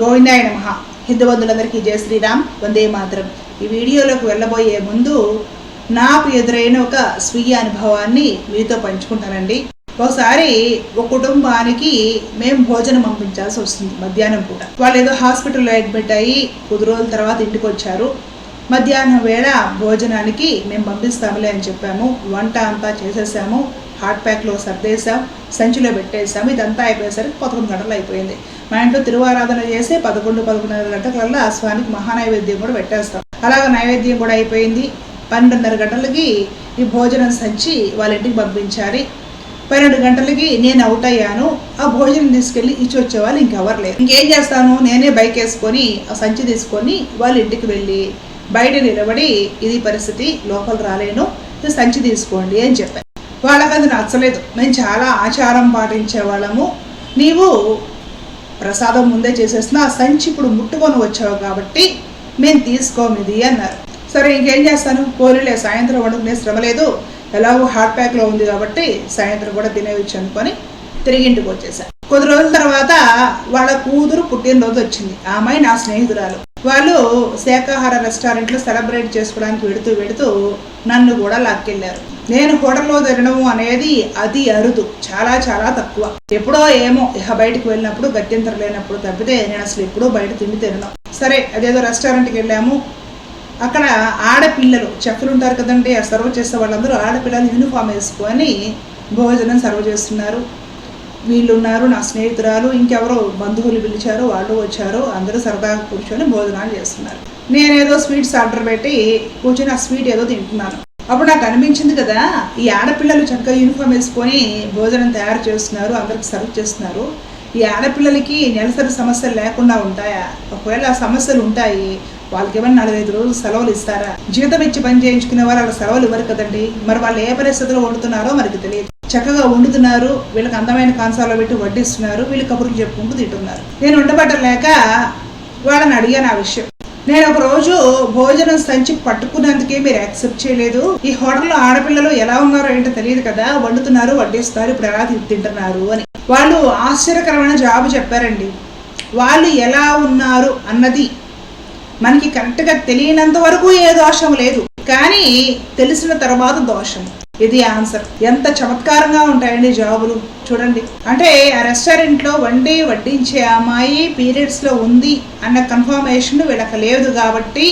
గోవిందాయ నమ. హిందూ బంధువులందరికీ జయ శ్రీరామ్. వందే మాత్రం. ఈ వీడియోలోకి వెళ్ళబోయే ముందు నాకు ఎదురైన ఒక స్వీయ అనుభవాన్ని మీతో పంచుకుంటానండి. ఒకసారి ఒక కుటుంబానికి మేము భోజనం పంపించాల్సి వస్తుంది మధ్యాహ్నం పూట. వాళ్ళు ఏదో హాస్పిటల్లో అడ్మిట్ అయ్యి కొద్ది రోజుల తర్వాత ఇంటికి వచ్చారు. మధ్యాహ్నం వేళ భోజనానికి మేము పంపిస్తాములే అని చెప్పాము. వంట అంతా చేసేసాము. హాట్ ప్యాక్లో సర్దేశాం. సంచిలో పెట్టేసాము ఇదంతా అయిపోయేసరికి పదకొండు గంటలు అయిపోయింది. మా ఇంట్లో తిరువారాధన చేసి పదకొండు పదకొండున్నర గంటలకల్లా స్వామికి మహానైవేద్యం కూడా పెట్టేస్తాం. అలాగ నైవేద్యం కూడా అయిపోయింది. పన్నెండున్నర గంటలకి ఈ భోజనం సంచి వాళ్ళ ఇంటికి పంపించాలి. పన్నెండు గంటలకి నేను అవుట్ అయ్యాను. ఆ భోజనం తీసుకెళ్ళి ఇచ్చి వచ్చేవాళ్ళు ఇంకెవరు లేరు. ఇంకేం చేస్తాను? నేనే బైక్ వేసుకొని ఆ సంచి తీసుకొని వాళ్ళ ఇంటికి వెళ్ళి బయట నిలబడి ఇది పరిస్థితి లోపల రాలేను. సంచి తీసుకోండి అని చెప్పాను. వాళ్ళకి అది నచ్చలేదు. మేము చాలా ఆచారం పాటించే వాళ్ళము. నీవు ప్రసాదం ముందే చేసేసిన ఆ సంచి ఇప్పుడు ముట్టుకొని వచ్చావు కాబట్టి మేము తీసుకోము ఇది అన్నారు. సరే ఇంకేం చేస్తాను? పోలీలే సాయంత్రం వండుకునే శ్రమ లేదు. ఎలాగో హాట్ ప్యాక్లో ఉంది కాబట్టి సాయంత్రం కూడా తినేయచ్చు అనుకొని తిరిగి ఇంటికి వచ్చేసాను కొద్ది రోజుల తర్వాత వాళ్ళ కూతురు పుట్టినరోజు వచ్చింది. ఆ అమ్మాయి నా స్నేహితురాలు. వాళ్ళు శాకాహార రెస్టారెంట్లో సెలబ్రేట్ చేసుకోవడానికి వెడుతూ వెడుతూ నన్ను కూడా లాక్కెళ్ళారు. నేను హోటల్లో తినడం అనేది అది అరుదు చాలా చాలా తక్కువ. ఎప్పుడో ఏమో ఇక బయటకు వెళ్ళినప్పుడు గత్యంతరం లేనప్పుడు తప్పితే నేను అసలు ఎప్పుడూ బయట తిండి తినను. సరే అదేదో రెస్టారెంట్కి వెళ్ళాము. అక్కడ ఆడపిల్లలు చెఫ్లు ఉంటారు కదండి ఆ సర్వ్ చేసే వాళ్ళందరూ ఆడపిల్లలు యూనిఫామ్ వేసుకొని భోజనం సర్వ్ చేస్తున్నారు. వీళ్ళు ఉన్నారు నా స్నేహితురాలు ఇంకెవరో బంధువులు పిలిచారు వాళ్ళు వచ్చారు అందరూ సరదాగా కూర్చొని భోజనాలు చేస్తున్నారు. నేనేదో స్వీట్స్ ఆర్డర్ పెట్టి కూర్చొని ఆ స్వీట్ ఏదో తింటున్నాను. అప్పుడు నాకు అనిపించింది కదా ఈ ఆడపిల్లలు చక్కగా యూనిఫామ్ వేసుకొని భోజనం తయారు చేస్తున్నారు అందరికి సర్వ్ చేస్తున్నారు. ఈ ఆడపిల్లలకి నెలసరి సమస్యలు లేకుండా ఉంటాయా? ఒకవేళ ఆ సమస్యలు ఉంటాయి వాళ్ళకి ఏమైనా నాలుగైదు రోజులు సెలవులు ఇస్తారా? జీతం ఇచ్చి పని చేయించుకునే వాళ్ళు వాళ్ళ సెలవులు ఇవ్వరు కదండి. మరి వాళ్ళు ఏ పరిస్థితిలో వండుతున్నారో మనకి తెలియదు. చక్కగా వండుతున్నారు వీళ్ళకి అందమైన కాంసాలో పెట్టి వడ్డిస్తున్నారు వీళ్ళు కబుర్లు చెప్పుకుంటూ తింటున్నారు. నేను ఉండబట్టలేక వాళ్ళని అడిగాను ఆ విషయం. నేను ఒక రోజు భోజనం సంచి పట్టుకున్నందుకే మీరు యాక్సెప్ట్ చేయలేదు. ఈ హోటల్లో ఆడపిల్లలు ఎలా ఉన్నారో ఏంటో తెలియదు కదా? వండుతున్నారు వడ్డిస్తారు ఇప్పుడు ఎలా తింటున్నారు అని. వాళ్ళు ఆశ్చర్యకరమైన జాబు చెప్పారండి. వాళ్ళు ఎలా ఉన్నారు అన్నది మనకి కరెక్ట్గా తెలియనంత వరకు ఏ దోషం లేదు. కానీ తెలిసిన తర్వాత దోషం. ఇది ఆన్సర్ ఎంత చమత్కారంగా ఉంటాయండి జాబులు. చూడండి. అంటే ఆ రెస్టారెంట్లో వండి వడ్డించే అమ్మాయి పీరియడ్స్లో ఉంది అన్న కన్ఫర్మేషన్ వీళ్ళకి లేదు కాబట్టి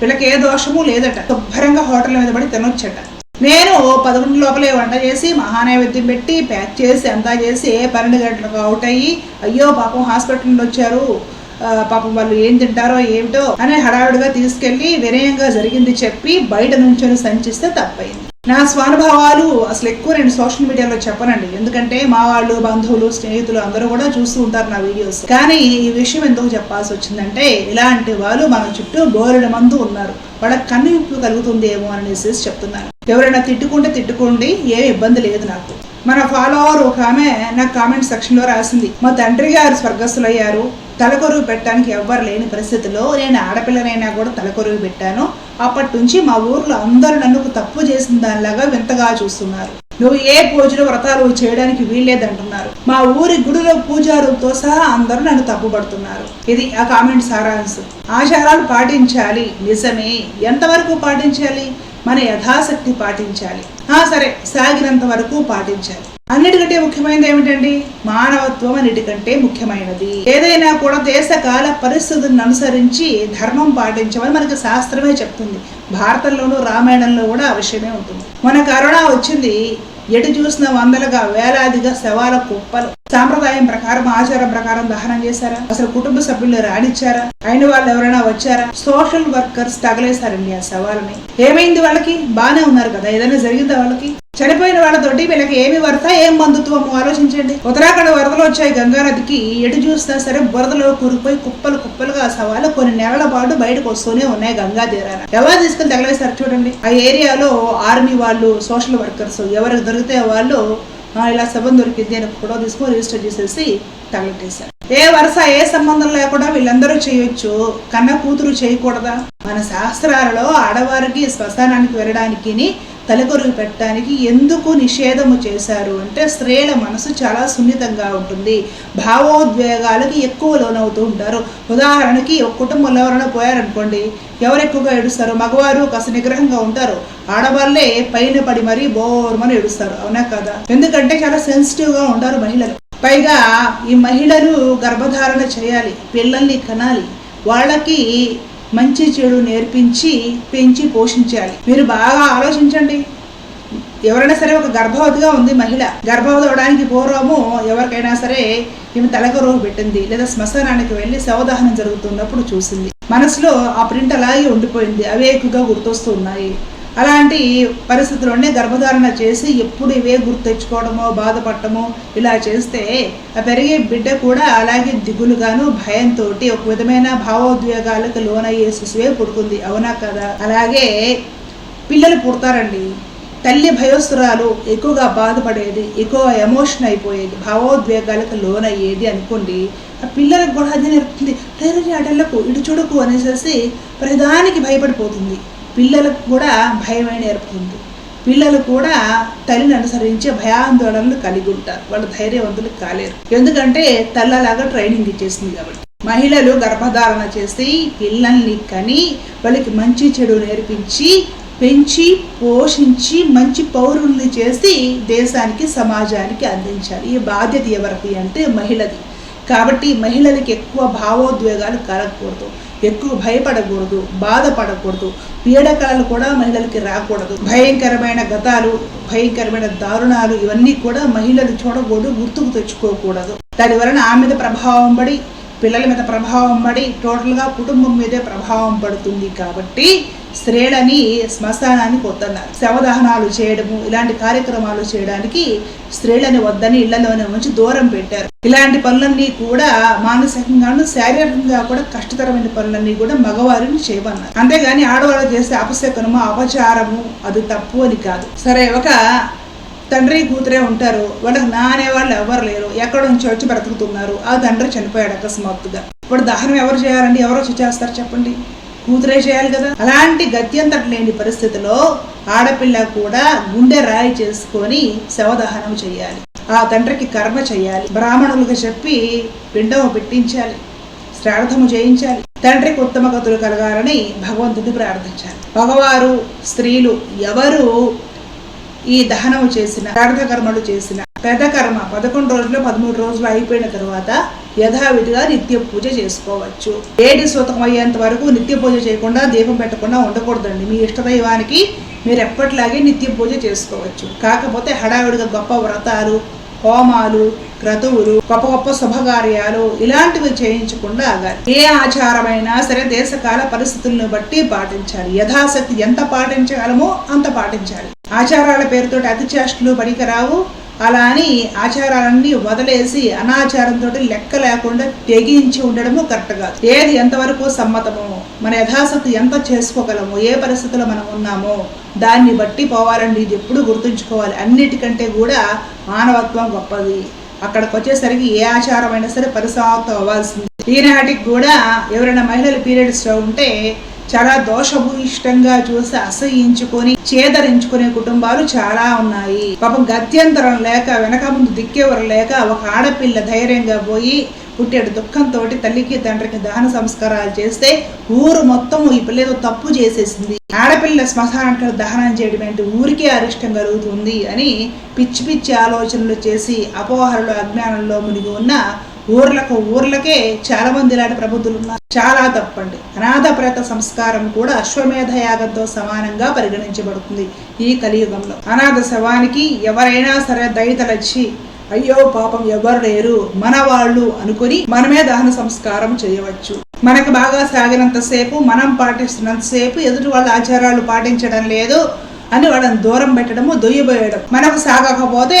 వీళ్ళకి ఏ దోషము లేదట. శుభ్రంగా హోటల్ మీద పడి తినొచ్చట. నేను పదకొండు లోపలే వంట చేసి మహానైవేద్యం పెట్టి ప్యాక్ చేసి అంతా చేసి ఏ పన్నెండు గంటలకు అవుట్ అయ్యి అయ్యో పాపం హాస్పిటల్ నుండి వచ్చారు. పాపం వాళ్ళు ఏం తింటారో ఏమిటో అని హడావిడిగా తీసుకెళ్ళి వినయంగా జరిగింది చెప్పి బయట నుంచొని సంచిస్తే తప్పైంది. నా స్వానుభావాలు అసలు ఎక్కువ నేను సోషల్ మీడియాలో చెప్పనండి. ఎందుకంటే మా వాళ్ళు బంధువులు స్నేహితులు అందరూ కూడా చూస్తూ ఉంటారు నా వీడియోస్. కానీ ఈ విషయం ఎందుకు చెప్పాల్సి వచ్చిందంటే ఇలాంటి వాళ్ళు మన చుట్టూ బోరెడు మందు ఉన్నారు. వాళ్ళకి కన్నువిప్పు కలుగుతుంది ఏమో అనేసి చెప్తున్నాను ఎవరైనా తిట్టుకుంటే తిట్టుకోండి ఏమి ఇబ్బంది లేదు నాకు. మన ఫాలోవర్ ఒక ఆమె నాకు కామెంట్ సెక్షన్లో రాసింది. మా తండ్రి గారు స్వర్గస్థులయ్యారు. తలకొరువు పెట్టడానికి ఎవ్వరు లేని పరిస్థితిలో నేను ఆడపిల్లనైనా కూడా తలకొరువు పెట్టాను. అప్పటి నుంచి మా ఊర్లో అందరూ నన్ను తప్పు చేసిన దానిలాగా వింతగా చూస్తున్నారు. నువ్వు ఏ పూజలు వ్రతాలు చేయడానికి వీల్లేదంటున్నారు. మా ఊరి గుడిలో పూజారులతో సహా అందరూ నన్ను తప్పుపడుతున్నారు ఇది ఆ కామెంట్ సారాంశం. ఆచారాలు పాటించాలి. నిజమే. ఎంతవరకు పాటించాలి? మన యథాశక్తి పాటించాలి. ఆ సరే సాగినంత వరకు పాటించాలి. అన్నిటికంటే ముఖ్యమైనది ఏమిటండి? మానవత్వం అన్నిటికంటే ముఖ్యమైనది. ఏదైనా కూడా దేశ కాల పరిస్థితులను అనుసరించి ధర్మం పాటించమని మనకి శాస్త్రమే చెప్తుంది. భారతంలోనూ రామాయణంలో కూడా ఆ విషయమే ఉంటుంది. మన కరోనా వచ్చింది. ఎటు చూసిన వందలుగా వేలాదిగా శవాల కుప్పలు. సాంప్రదాయం ప్రకారం ఆచారం ప్రకారం దహనం చేశారా? అసలు కుటుంబ సభ్యులు రానిచ్చారా అయిన వాళ్ళు ఎవరైనా వచ్చారా? సోషల్ వర్కర్స్ తగలేశారండి ఆ శవాలని. ఏమైంది వాళ్ళకి? బాగానే ఉన్నారు కదా. ఏదైనా జరిగిందా వాళ్ళకి? చనిపోయిన వాళ్ళతోటి వీళ్ళకి ఏమి వరత ఏం బంధుత్వము? ఆలోచించండి. ఉత్తరాఖండ్ వరదలు వచ్చాయి. గంగా నదికి ఎటు చూసినా సరే బురదలో కూరుకుపోయి కుప్పలు కుప్పలుగా సవాలు కొన్ని నెలల పాటు బయటకు వస్తూనే ఉన్నాయి గంగా తీరాన. ఎవరు తీసుకుని తగలేసారు చూడండి. ఆ ఏరియాలో ఆర్మీ వాళ్ళు సోషల్ వర్కర్స్ ఎవరికి దొరికితే వాళ్ళు ఇలా శవం దొరికింది అని ఫోటో తీసుకొని రిజిస్టర్ చేసేసి తగలెట్టేశారు. ఏ వరుస ఏ సంబంధం లేకుండా వీళ్ళందరూ చేయొచ్చు. కన్న కూతురు చేయకూడదా? మన శాస్త్రాలలో ఆడవారికి శ్మశానానికి వెళ్ళడానికి తలకొరుగు పెట్టడానికి ఎందుకు నిషేధము చేశారు అంటే స్త్రీల మనసు చాలా సున్నితంగా ఉంటుంది. భావోద్వేగాలకి ఎక్కువ లోనవుతూ ఉంటారు. ఉదాహరణకి ఒక కుటుంబంలో ఎవరైనా పోయారనుకోండి ఎవరు ఎక్కువగా ఏడుస్తారు? మగవారు కాస్త నిగ్రహంగా ఉంటారు. ఆడవాళ్ళే పైన పడి మరీ బోర్మని ఏడుస్తారు. అవునా కదా? ఎందుకంటే చాలా సెన్సిటివ్గా ఉంటారు మహిళలు. పైగా ఈ మహిళలు గర్భధారణ చేయాలి పిల్లల్ని కనాలి. వాళ్ళకి మంచి చెడు నేర్పించి పెంచి పోషించాలి. మీరు బాగా ఆలోచించండి. ఎవరైనా సరే ఒక గర్భవతిగా ఉంది మహిళ. గర్భవతి అవడానికి పూర్వము ఎవరికైనా సరే ఈమె తలకు రోగు పెట్టింది లేదా శ్మశానానికి వెళ్ళి శవదహనం జరుగుతున్నప్పుడు చూసింది. మనసులో ఆ ప్రింట్ అలాగే ఉండిపోయింది. అవే ఎక్కువగా గుర్తొస్తూ ఉన్నాయి. అలాంటి పరిస్థితుల్లోనే గర్భధారణ చేసి ఎప్పుడు ఇవే గుర్తు తెచ్చుకోవడమో బాధపడటమో ఇలా చేస్తే ఆ పెరిగే బిడ్డ కూడా అలాగే దిగులుగాను భయంతో ఒక విధమైన భావోద్వేగాలకు లోనయ్యే శిశువే పుడుతుంది. అవునా కదా? అలాగే పిల్లలు పుడతారండి. తల్లి భయోస్తురాలు ఎక్కువగా బాధపడేది ఎక్కువ ఎమోషన్ అయిపోయేది భావోద్వేగాలకు లోనయ్యేది అనుకోండి ఆ పిల్లలకు కూడా అదే నేర్పుతుంది. లేదు ఆటలకు ఇటు చూడకు అనేసి ప్రధానికి భయపడిపోతుంది. పిల్లలకు కూడా భయమే నేర్పుతుంది పిల్లలు కూడా తల్లిని అనుసరించే భయాందోళనలు కలిగి ఉంటారు. వాళ్ళు ధైర్యవంతులు కాలేరు. ఎందుకంటే తల్లలాగా ట్రైనింగ్ ఇచ్చేసింది కాబట్టి. మహిళలు గర్భధారణ చేసి పిల్లల్ని కని వాళ్ళకి మంచి చెడు నేర్పించి పెంచి పోషించి మంచి పౌరుల్ని చేసి దేశానికి సమాజానికి అందించాలి. ఈ బాధ్యత ఎవరిది అంటే మహిళది. కాబట్టి మహిళలకి ఎక్కువ భావోద్వేగాలు కలగకూడదు. ఎక్కువ భయపడకూడదు బాధపడకూడదు. పీడకలలు కూడా మహిళలకి రాకూడదు. భయంకరమైన గతాలు భయంకరమైన దారుణాలు ఇవన్నీ కూడా మహిళలు చూడకూడదు గుర్తుకు తెచ్చుకోకూడదు. దాని వలన ఆ మీద ప్రభావం పడి పిల్లల మీద ప్రభావం పడి టోటల్గా కుటుంబం మీదే ప్రభావం పడుతుంది కాబట్టి స్త్రీలని శ్మశానానికి వద్దన్నారు. శవదహనాలు చేయడము ఇలాంటి కార్యక్రమాలు చేయడానికి స్త్రీలని వద్దని ఇళ్ళలోనే ఉంచి దూరం పెట్టారు. ఇలాంటి పనులన్నీ కూడా మానసికంగాను శారీరకంగా కూడా కష్టతరమైన పనులన్నీ కూడా మగవారిని చేయమన్నారు. అంతేగాని ఆడవాళ్ళు చేసే అపశకనము అపచారము అది తప్పు అని కాదు. సరే ఒక తండ్రి కూతురే ఉంటారు. వాళ్ళకి నానే వాళ్ళు ఎవరు లేరు. ఎక్కడ నుంచి వచ్చి బ్రతుకుతున్నారు? ఆ తండ్రి చనిపోయాడు అకస్మాత్తుగా. ఇప్పుడు దహనం ఎవరు చేయాలండి? ఎవరు వచ్చి చేస్తారు చెప్పండి? కూతురే చేయాలి కదా? అలాంటి గత్యంతట లేని పరిస్థితిలో ఆడపిల్ల కూడా గుండె రాయి చేసుకొని శవదహనం చేయాలి. ఆ తండ్రికి కర్మ చేయాలి. బ్రాహ్మణులకు చెప్పి పిండము పెట్టించాలి. శ్రార్థము చేయించాలి. తండ్రికి ఉత్తమ గతులు కలగాలని భగవంతుడిని ప్రార్థించాలి. మగవారు స్త్రీలు ఎవరు ఈ దహనం చేసిన శ్రార్థ కర్మలు చేసిన పెద్ద కర్మ పదకొండు రోజులు పదమూడు రోజులు అయిపోయిన తర్వాత యథావిధిగా నిత్య పూజ చేసుకోవచ్చు. ఏడి సూతకం అయ్యేంత వరకు నిత్య పూజ చేయకుండా దీపం పెట్టకుండా ఉండకూడదండి. మీ ఇష్టదైవానికి మీరు ఎప్పటిలాగే నిత్య పూజ చేసుకోవచ్చు. కాకపోతే హడావిడిగా గొప్ప వ్రతాలు హోమాలు క్రతువులు గొప్ప గొప్ప శుభకార్యాలు ఇలాంటివి చేయించకుండా ఆగాలి. ఏ ఆచారమైనా సరే దేశకాల పరిస్థితులను బట్టి పాటించాలి. యథాశక్తి ఎంత పాటించగలమో అంత పాటించాలి. ఆచారాల పేరుతోటి అతి చేష్టలు పనికిరావు. అలా అని ఆచారాలన్నీ వదిలేసి అనాచారంతో లెక్క లేకుండా తెగించి ఉండడము కరెక్ట్ కాదు. ఏది ఎంతవరకు సమ్మతమో మన యథాశక్తి ఎంత చేసుకోగలమో ఏ పరిస్థితిలో మనం ఉన్నామో దాన్ని బట్టి పోవాలండి. ఇది ఎప్పుడు గుర్తుంచుకోవాలి. అన్నిటికంటే కూడా మానవత్వం గొప్పది. అక్కడికి వచ్చేసరికి ఏ ఆచారమైనా సరే పరిసమాప్తం అవ్వాల్సింది. ఈనాటికి కూడా ఎవరైనా మహిళలు పీరియడ్స్లో ఉంటే చాలా దోషభూయిష్టంగా చూసి అసహించుకొని చేదరించుకునే కుటుంబాలు చాలా ఉన్నాయి. పాపం గత్యంతరం లేక వెనక ముందు దిక్కెవరు లేక ఒక ఆడపిల్ల ధైర్యంగా పోయి పుట్టాడు. దుఃఖంతో తల్లికి తండ్రికి దహన సంస్కారాలు చేస్తే ఊరు మొత్తం ఈ పిల్లతో తప్పు చేసేసింది. ఆడపిల్ల శ్మశానానికి దహనం చేయడం ఏంటి? ఊరికే అరిష్టం కలుగుతుంది అని పిచ్చి పిచ్చి ఆలోచనలు చేసి అపోహరలో అజ్ఞానంలో మునిగి ఉన్న ఊర్లకు ఊర్లకే చాలా మంది ఇలాంటి ప్రబుద్ధులు ఉన్నారు. చాలా తప్పండి. అనాథప్రేత సంస్కారం కూడా అశ్వమేధ యాగంతో సమానంగా పరిగణించబడుతుంది ఈ కలియుగంలో. అనాథ శవానికి ఎవరైనా సరే దయతలచ్చి అయ్యో పాపం ఎవరు లేరు మన వాళ్ళు అనుకుని మనమే దహన సంస్కారం చేయవచ్చు. మనకు బాగా సాగినంత సేపు మనం పాటిస్తున్నంత సేపు ఎదుటి వాళ్ళ ఆచారాలు పాటించడం లేదు అని వాళ్ళని దూరం పెట్టడము దొయ్యబోయడం. మనకు సాగకపోతే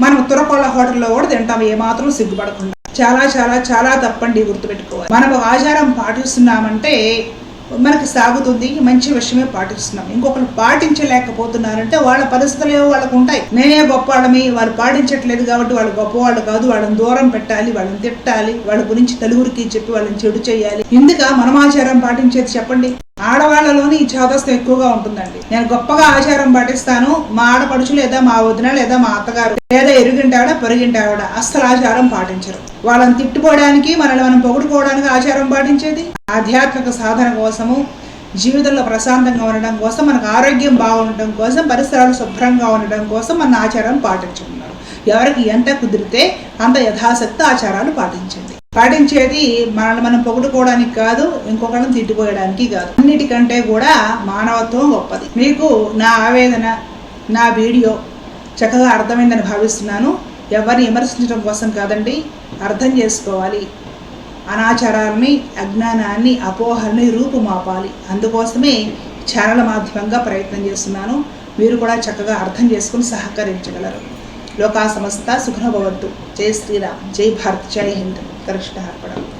మనం తురకొళ్ళ హోటల్లో కూడా తింటాం ఏమాత్రం సిగ్గుపడకుండా. చాలా చాలా చాలా తప్పండి గుర్తుపెట్టుకోవాలి. మనం ఆచారం పాటిస్తున్నామంటే మనకి సాగుతుంది మంచి విషయమే పాటిస్తున్నాం. ఇంకొకరు పాటించలేకపోతున్నారంటే వాళ్ళ పరిస్థితులు ఏవో వాళ్ళకు ఉంటాయి. నేనే గొప్ప వాళ్ళమి వాళ్ళు పాటించట్లేదు కాబట్టి వాళ్ళు గొప్పవాళ్ళు కాదు వాళ్ళని దూరం పెట్టాలి వాళ్ళని తిట్టాలి వాళ్ళ గురించి నలుగురికి చెప్పి వాళ్ళని చెడు చేయాలి. ఇందుక మనం ఆచారం పాటించేది చెప్పండి. ఆడవాళ్ళలోని ఈ చాదస్తం ఎక్కువగా ఉంటుందండి. నేను గొప్పగా ఆచారం పాటిస్తాను. మా ఆడపడుచు లేదా మా వదిన లేదా మా అత్తగారు లేదా ఎరుగింటావిడ పొరుగింటావిడ అస్సలు ఆచారం పాటించరు. వాళ్ళని తిట్టుకోవడానికి మనల్ని మనం పొగుడుకోవడానికి ఆచారం పాటించేది? ఆధ్యాత్మిక సాధన కోసము జీవితంలో ప్రశాంతంగా ఉండడం కోసం మనకు ఆరోగ్యం బాగుండటం కోసం పరిసరాలు శుభ్రంగా ఉండడం కోసం మన ఆచారం పాటించుకున్నారు ఎవరికి ఎంత కుదిరితే అంత యథాశక్తి ఆచారాలు పాటించండి. పాటించేది మనల్ని మనం పొగుడుకోవడానికి కాదు ఇంకొకరిని తిట్టుకోవడానికి కాదు. అన్నిటికంటే కూడా మానవత్వం గొప్పది. మీకు నా ఆవేదన నా వీడియో చక్కగా అర్థమైందని భావిస్తున్నాను. ఎవరిని విమర్శించడం కోసం కాదండి అర్థం చేసుకోవాలి. అనాచారాలని అజ్ఞానాన్ని అపోహల్ని రూపుమాపాలి. అందుకోసమే ఛానల్ మాధ్యమంగా ప్రయత్నం చేస్తున్నాను. మీరు కూడా చక్కగా అర్థం చేసుకుని సహకరించగలరు. లోకా సంస్థ సుఖనభవంతు జై శ్రీరామ్. జై భారత్. జై హింద్. तरष्टः पडम्।